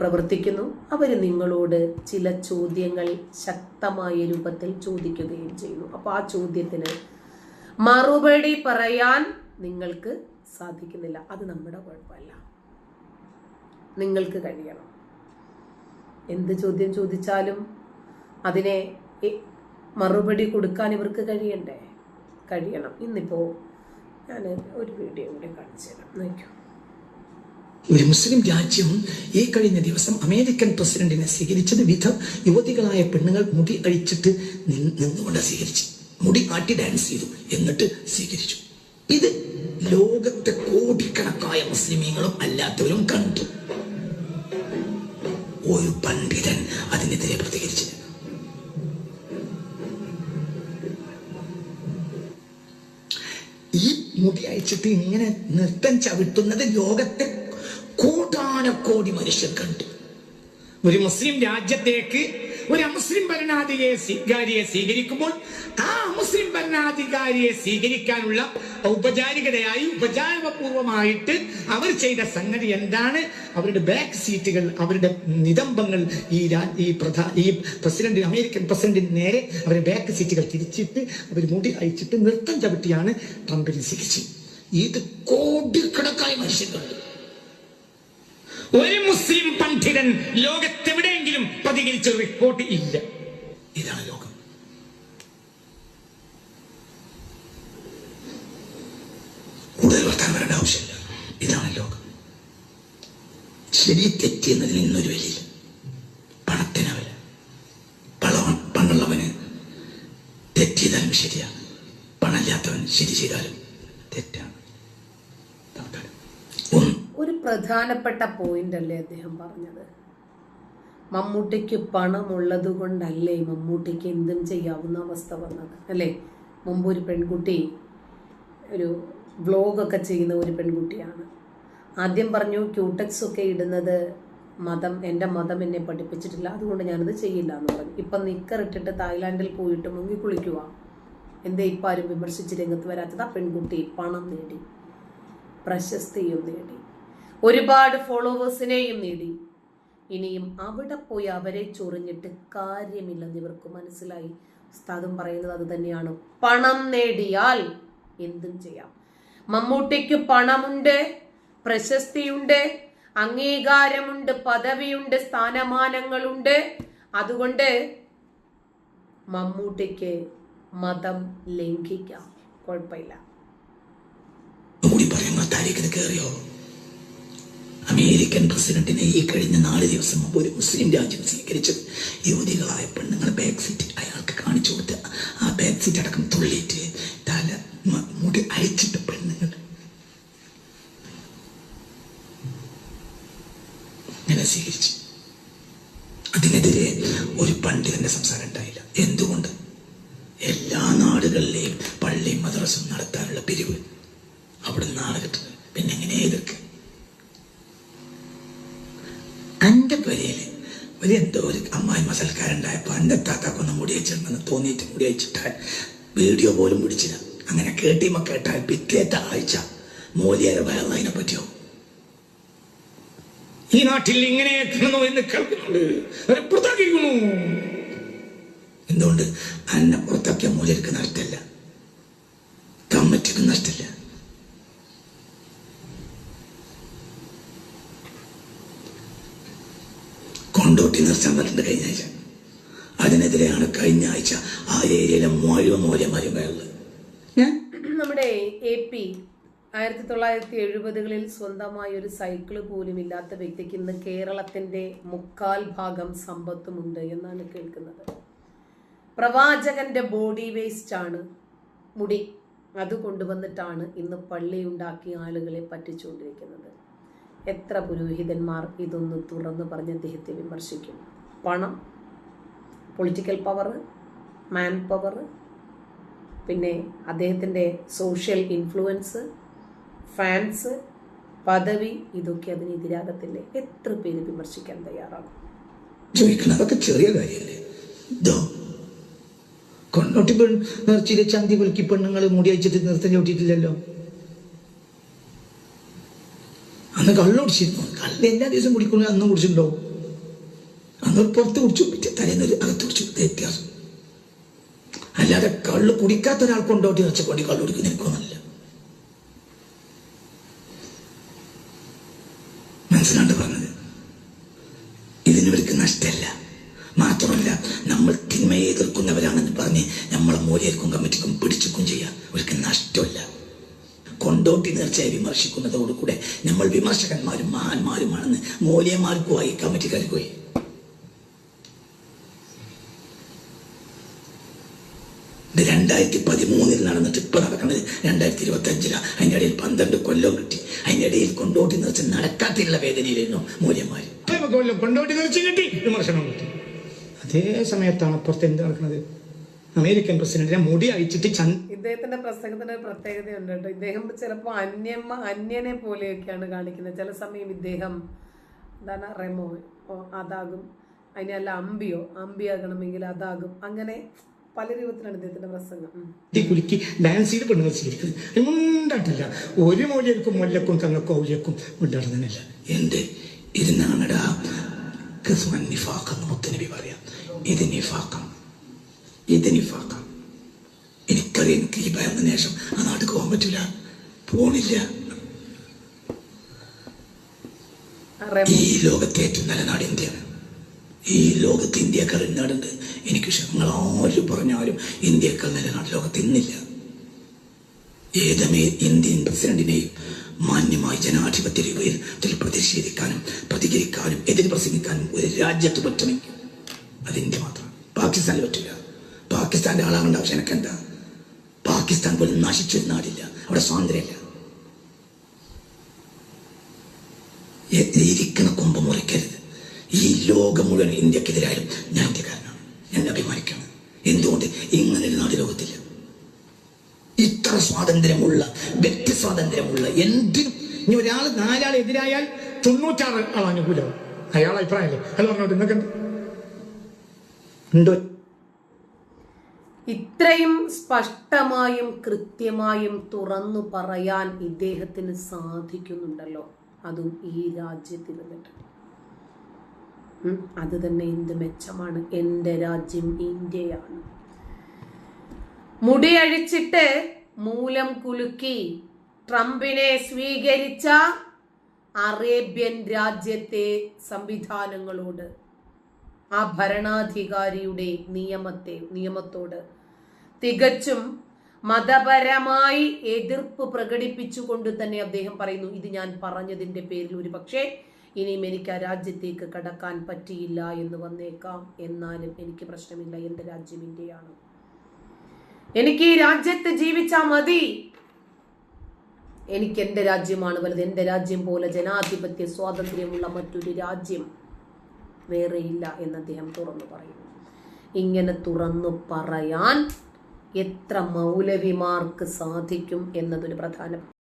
പ്രവർത്തിക്കുന്നു. അവർ നിങ്ങളോട് ചില ചോദ്യങ്ങൾ ശക്തമായ രൂപത്തിൽ ചോദിക്കുകയും ചെയ്യുന്നു. അപ്പോൾ ആ ചോദ്യത്തിന് മറുപടി പറയാൻ നിങ്ങൾക്ക് സാധിക്കുന്നില്ല. അത് നമ്മുടെ കുഴപ്പമല്ല. നിങ്ങൾക്ക് കഴിയണം. എന്ത് ചോദ്യം ചോദിച്ചാലും അതിനെ മറുപടി കൊടുക്കാൻ ഇവർക്ക് കഴിയണ്ടേ? കഴിയണം. ഇന്നിപ്പോൾ ഞാൻ ഒരു വീഡിയോ കൂടി കാണിച്ചു തരാം. നോക്കൂ ഒരു മുസ്ലിം രാജ്യം ഈ കഴിഞ്ഞ ദിവസം അമേരിക്കൻ പ്രസിഡന്റിനെ സ്വീകരിച്ചത് വിധ യുവതികളായ പെണ്ണുങ്ങൾ മുടി അഴിച്ചിട്ട് നിന്നുകൊണ്ട് സ്വീകരിച്ചു. മുടി കാട്ടി ഡാൻസ് ചെയ്തു. എന്നിട്ട് സ്വീകരിച്ചു. ഇത് ലോകത്തെ കോടിക്കണക്കായ മുസ്ലിമീങ്ങളും അല്ലാത്തവരും കണ്ടു. ഒരു പണ്ഡിതൻ അതിനെതിരെ പ്രതികരിച്ചു. ഈ മുടി അയച്ചിട്ട് ഇങ്ങനെ നൃത്തം ചവിട്ടുന്നത് ലോകത്തെ കോടാനക്കോടി മനുഷ്യർ കണ്ടു ഒരു മുസ്ലിം രാജ്യത്തേക്ക് ഒരു അമുസ്ലിം ഭരണാധികാരിയെ സ്വീകരിക്കുമ്പോൾ ആ മുസ്ലിം ഭരണാധികാരിയെ സ്വീകരിക്കാനുള്ള ഔപചാരികതയായി ഉപചാരപൂർവമായിട്ട് അവർ ചെയ്ത സംഗതി എന്താണ്? അവരുടെ ബാക്ക് സീറ്റുകൾ അവരുടെ നിതംബങ്ങൾ ഈ ഈ പ്രധാ ഈ പ്രസിഡന്റ് അമേരിക്കൻ പ്രസിഡന്റിന് നേരെ അവരുടെ ബാക്ക് സീറ്റുകൾ തിരിച്ചിട്ട് അവർ മുടി അയച്ചിട്ട് നൃത്തം ചവിട്ടിയാണ് ട്രംപിനെ സ്വീകരിച്ചത് ഇത് കോടിക്കണക്കായ മനുഷ്യർ കണ്ടു ഒരു മുസ്ലിം പണ്ഡിതൻ ലോകത്തെവിടെയെങ്കിലും പ്രതികരിച്ച റിപ്പോർട്ട് ഇല്ല. ഇതാണ് ലോകം. കൂടുതൽ വർത്താൻ വരേണ്ട ആവശ്യമില്ല. ഇതാണ് ലോകം. ശരി തെറ്റി എന്നതിൽ ഇന്നൊരു വിലയില്ല. പണത്തിന് പണം പണുള്ളവന് തെറ്റിയതാലും ശരിയാണ്. പണമില്ലാത്തവൻ ശരി ചെയ്താലും തെറ്റാണ്. അതാണ്. പ്രധാനപ്പെട്ട പോയിന്റ് അല്ലേ അദ്ദേഹം പറഞ്ഞത്? മമ്മൂട്ടിക്ക് പണമുള്ളത് കൊണ്ടല്ലേ മമ്മൂട്ടിക്ക് എന്തും ചെയ്യാവുന്ന അവസ്ഥ വന്നത് അല്ലേ? മുമ്പ് ഒരു പെൺകുട്ടി ഒരു വ്ലോഗൊക്കെ ചെയ്യുന്ന ഒരു പെൺകുട്ടിയാണ്. ആദ്യം പറഞ്ഞു ക്യൂടെക്സ് ഒക്കെ ഇടുന്നത് മതം എന്റെ മതം എന്നെ പഠിപ്പിച്ചിട്ടില്ല അതുകൊണ്ട് ഞാനത് ചെയ്യില്ല എന്ന് പറഞ്ഞു. ഇപ്പം നിക്കറിട്ടിട്ട് തായ്ലാൻഡിൽ പോയിട്ട് മുങ്ങി കുളിക്കുക എന്തേ ഇപ്പം ആരും വിമർശിച്ച് രംഗത്ത് വരാത്തത്? ആ പെൺകുട്ടി പണം നേടി പ്രശസ്തിയും നേടി. ഒരുപാട് ഫോളോവേഴ്സിനെയും നേടി. ഇനിയും അവിടെ പോയി അവരെ ചൊറിഞ്ഞിട്ട് കാര്യമില്ലെന്ന് ഇവർക്ക് മനസ്സിലായി. ഉസ്താദും പറയുന്നത് അത് തന്നെയാണ്. പണം നേടിയാൽ എന്തും ചെയ്യാം. മമ്മൂട്ടിക്ക് പണമുണ്ട് പ്രശസ്തിയുണ്ട് അംഗീകാരമുണ്ട് പദവിയുണ്ട് സ്ഥാനമാനങ്ങളുണ്ട്. അതുകൊണ്ട് മമ്മൂട്ടിക്ക് മതം ലംഘിക്കാം. കുഴപ്പമില്ല. കൂടി അമേരിക്കൻ പ്രസിഡന്റിനെ ഈ കഴിഞ്ഞ നാല് ദിവസം മുമ്പ് ഒരു മുസ്ലിം രാജ്യം സ്വീകരിച്ചത്. യുവതികളായ പെണ്ണുങ്ങൾ ബാക്ക് സീറ്റ് അയാൾക്ക് കാണിച്ചു കൊടുത്ത് ആ ബാക്ക് സീറ്റ് അടക്കം തുള്ളിയിട്ട് തല മുടി അഴിച്ചിട്ട് പെണ്ണുങ്ങൾ. സ്വീകരിച്ചു. അതിനെതിരെ ഒരു പണ്ഡിതന്റെ സംസാരം ഉണ്ടായില്ല. എന്തുകൊണ്ട്? എല്ലാ നാടുകളിലെയും പള്ളിയും മദ്രസും നടത്താനുള്ള പിരിവ് അവിടെ നിന്നാണ് കിട്ടുന്നത്. പിന്നെ എങ്ങനെ എതിർക്കുക പേരയിൽ ഒരു എന്തോ ഒരു അമ്മായി മസൽക്കാരുണ്ടായപ്പോ എന്റെ താത്താക്കൊന്ന് മുടി വെച്ചിട്ടുണ്ടെന്ന് തോന്നിയിട്ട് മുടി വെച്ചിട്ടാൽ വീഡിയോ പോലും പിടിച്ചില്ല. അങ്ങനെ കേട്ടിമ കേട്ടാൽ പിറ്റേത്ത ആഴ്ച മോദിയാരെ വയറിനതിനെ പറ്റിയോ? ഈ നാട്ടിൽ ഇങ്ങനെ കേൾക്കണോ എന്ന് കേൾക്കുന്നുണ്ട്. എന്തുകൊണ്ട്? അന്നെ പുറത്താക്കിയ മൂലർക്ക് നഷ്ടമല്ല. കമ്മിറ്റിക്ക് നഷ്ടമില്ല. കൊണ്ടോട്ടി നിർത്താൻ പറഞ്ഞിട്ട് കഴിഞ്ഞ ആഴ്ച അതിനെതിരെയാണ് കഴിഞ്ഞ ആഴ്ച ആ ഏരിയയിലെ മുഴുവൻ കയറുന്നത്. ഞാൻ നമ്മുടെ എ പി ആയിരത്തി തൊള്ളായിരത്തി എഴുപതുകളിൽ സ്വന്തമായ ഒരു സൈക്കിൾ പോലും ഇല്ലാത്ത വ്യക്തിക്ക് ഇന്ന് കേരളത്തിന്റെ മുക്കാൽ ഭാഗം സമ്പത്തുമുണ്ട് എന്നാണ് കേൾക്കുന്നത്. പ്രവാചകന്റെ ബോഡി വേസ്റ്റ് ആണ് മുടി. അത് കൊണ്ടുവന്നിട്ടാണ് ഇന്ന് പള്ളി ഉണ്ടാക്കിയ ആളുകളെ പറ്റിച്ചുകൊണ്ടിരിക്കുന്നത്. എത്ര പുരോഹിതന്മാർ ഇതൊന്ന് തുറന്നു പറഞ്ഞ് അദ്ദേഹത്തെ വിമർശിക്കും? പണം പൊളിറ്റിക്കൽ പവർ മാൻ പവർ പിന്നെ അദ്ദേഹത്തിന്റെ സോഷ്യൽ ഇൻഫ്ലുവൻസ് ഫാൻസ് പദവി ഇതൊക്കെ അതിനെതിരാകത്തില്ലേ എത്ര പേര് വിമർശിക്കാൻ തയ്യാറാകും? ചെറിയ കാര്യമല്ലേ? കൊണ്ടോട്ടി പെൺ നേർച്ചിയിലെ ചന്തി പെണ്ണുങ്ങൾ മുടി അയച്ചിട്ട് നിർത്തം ചവിട്ടിയിട്ടില്ലല്ലോ? അന്ന് കള്ളുടിച്ചിരുന്നു കള്ള് എല്ലാ ദിവസവും കുടിക്കുന്നു അന്ന് കുടിച്ചിട്ടുണ്ടോ? അന്ന് പുറത്ത് കുടിച്ചു പിറ്റേ തലേന്ന് അകത്ത് കുടിച്ചു. വ്യത്യാസം. അല്ലാതെ കള്ള് കുടിക്കാത്ത ഒരാൾ കൊണ്ടോട്ടി വെച്ച കൊണ്ടി കള്ളു കുടിക്കുന്ന എനിക്കൊന്നല്ല മനസ്സിലാണ്ട് പറഞ്ഞത്. ഇതിനവർക്ക് നഷ്ടമല്ല. മാത്രമല്ല നമ്മൾ തിന്മയെ എതിർക്കുന്നവരാണെന്ന് പറഞ്ഞ് നമ്മളെ മൂലയർക്കും കമ്മിറ്റിക്കും പിടിച്ചുക്കും ചെയ്യാം. അവർക്ക് നഷ്ടമല്ല. കൊണ്ടോട്ടി നേർച്ചയായി വിമർശിക്കുന്നതോടുകൂടെ നമ്മൾ വിമർശകന്മാരും മഹാന്മാരുമാണെന്ന് മൂല്യമാർക്കുമായി കമ്മിറ്റിക്കാർക്കുമായി ഇത് രണ്ടായിരത്തി പതിമൂന്നിൽ നടന്നിട്ട് ട്രിപ്പ് നടക്കുന്നത് രണ്ടായിരത്തി ഇരുപത്തി അഞ്ചിലാണ് അതിന്റെ ഇടയിൽ പന്ത്രണ്ട് കൊല്ലം കിട്ടി. അതിന്റെ ഇടയിൽ കൊണ്ടോട്ടി നിർച്ച നടക്കാത്തിലുള്ള വേദനയിലായിരുന്നു കൊല്ലം കൊണ്ടോട്ടി നിർച്ച കിട്ടി വിമർശനം കിട്ടി. അതേ സമയത്താണ് അപ്പുറത്ത് എന്ത് നടക്കുന്നത് അമേരിക്കൻ പ്രസിഡന്റിനെ മുടി അയച്ചിട്ട് ഇദ്ദേഹത്തിന്റെ പ്രസംഗത്തിന് ഒരു പ്രത്യേകതയുണ്ട് കേട്ടോ. ഇദ്ദേഹം ചിലപ്പോൾ അന്യമ്മ അന്യനെ പോലെയൊക്കെയാണ് കാണിക്കുന്നത്. ചില സമയം ഇദ്ദേഹം എന്താണ് റെമോ അതാകും. അതിനല്ല അമ്പിയോ അമ്പിയാകണമെങ്കിൽ അതാകും. അങ്ങനെ പല രൂപത്തിലാണ് ഇദ്ദേഹത്തിന്റെ പ്രസംഗം. കുലുക്കി ഡാൻസ് ചെയ്ത് പെണ്ണുങ്ങൾ സ്വീകരിക്കുന്നത്. മുണ്ടാട്ടില്ല. ഒരു മൂല്യർക്കും മുല്ലക്കും തങ്ങൾക്കും ഔല്യക്കും മുണ്ടാടുന്നില്ല എന്ത്? മുത്തനബി പറയാം. ഇത് നിഫാക്കാം ഇത് നിഫാക്കാം എനിക്കറിയാം എനിക്ക് ഈ ഭയന്നതിന് ശേഷം ആ നാട്ടിൽ പോകാൻ പറ്റില്ല പോണില്ല. ഈ ലോകത്തെ ഏറ്റവും നല്ല നാട് ഇന്ത്യയാണ് ഈ ലോകത്ത് ഇന്ത്യക്കാർ നാടുണ്ട്. എനിക്ക് നിങ്ങൾ ആര് പറഞ്ഞാലും ഇന്ത്യക്കാർ നല്ല നാട് ലോകത്ത് ഇന്നില്ല. ഏതമേ ഇന്ത്യൻ പ്രസിഡന്റിനെയും മാന്യമായി ജനാധിപത്യ രൂപത്തിൽ പ്രതിഷേധിക്കാനും പ്രതികരിക്കാനും എതിര് പ്രസംഗിക്കാനും ഒരു രാജ്യത്ത് പറ്റുമെങ്കിൽ അത് ഇന്ത്യ മാത്രം. പാകിസ്ഥാനിൽ പറ്റില്ല പാകിസ്ഥാന്റെ ആളാകേണ്ട ആവശ്യം എനിക്ക് എന്താ? പാകിസ്ഥാൻ പോലും നശിച്ചൊരു നാടില്ല. അവിടെ സ്വാതന്ത്ര്യമില്ല. ഇരിക്കുന്ന കൊമ്പ് മുറിക്കരുത്. ഈ ലോകം മുഴുവൻ ഇന്ത്യക്കെതിരായാലും ഞാൻ ഇന്ത്യക്കാരനാണ്. ഞാൻ അഭിമാനിക്കണം. എന്തുകൊണ്ട്? ഇങ്ങനെ ഒരു നാട് ലോകത്തില്ല. ഇത്ര സ്വാതന്ത്ര്യമുള്ള വ്യക്തി സ്വാതന്ത്ര്യമുള്ള എന്തിനും ഇനി ഒരാൾ നാലാൾ എതിരായാൽ തൊണ്ണൂറ്റാറ് ആൾ അനുകൂലവും അയാൾ അഭിപ്രായമല്ലേ? അത് പറഞ്ഞോട്ട് നിങ്ങൾക്ക്? ഉണ്ടോ ഇത്രയും സ്പഷ്ടമായും കൃത്യമായും തുറന്നു പറയാൻ ഇദ്ദേഹത്തിന് സാധിക്കുന്നുണ്ടല്ലോ. അതും ഈ ഉം, അത് തന്നെ എന്ത് മെച്ചമാണ്. എന്റെ രാജ്യം ഇന്ത്യയാണ്. മുടിയഴിച്ചിട്ട് മൂലം കുലുക്കി ട്രംപിനെ സ്വീകരിച്ച അറേബ്യൻ രാജ്യത്തെ സംവിധാനങ്ങളോട് ആ ഭരണാധികാരിയുടെ നിയമത്തെ നിയമത്തോട് തികച്ചും മതപരമായി എതിർപ്പ് പ്രകടിപ്പിച്ചുകൊണ്ട് തന്നെ അദ്ദേഹം പറയുന്നു ഇത് ഞാൻ പറഞ്ഞതിന്റെ പേരിൽ ഒരു പക്ഷേ ഇനിയും എനിക്ക് ആ രാജ്യത്തേക്ക് കടക്കാൻ പറ്റിയില്ല എന്ന് വന്നേക്കാം. എന്നാലും എനിക്ക് പ്രശ്നമില്ല എന്റെ രാജ്യം ഇന്ത്യയാണ്. എനിക്ക് ഈ രാജ്യത്ത് ജീവിച്ചാൽ മതി. എനിക്ക് എന്റെ രാജ്യമാണ് വലുത്. എന്റെ രാജ്യം പോലെ ജനാധിപത്യ സ്വാതന്ത്ര്യമുള്ള മറ്റൊരു രാജ്യം വേറെയില്ല എന്ന് അദ്ദേഹം തുറന്നു പറയുന്നു. ഇങ്ങനെ തുറന്നു പറയാൻ എത്ര മൗലവിമാർക്ക് സാധിക്കും എന്നതൊരു പ്രധാന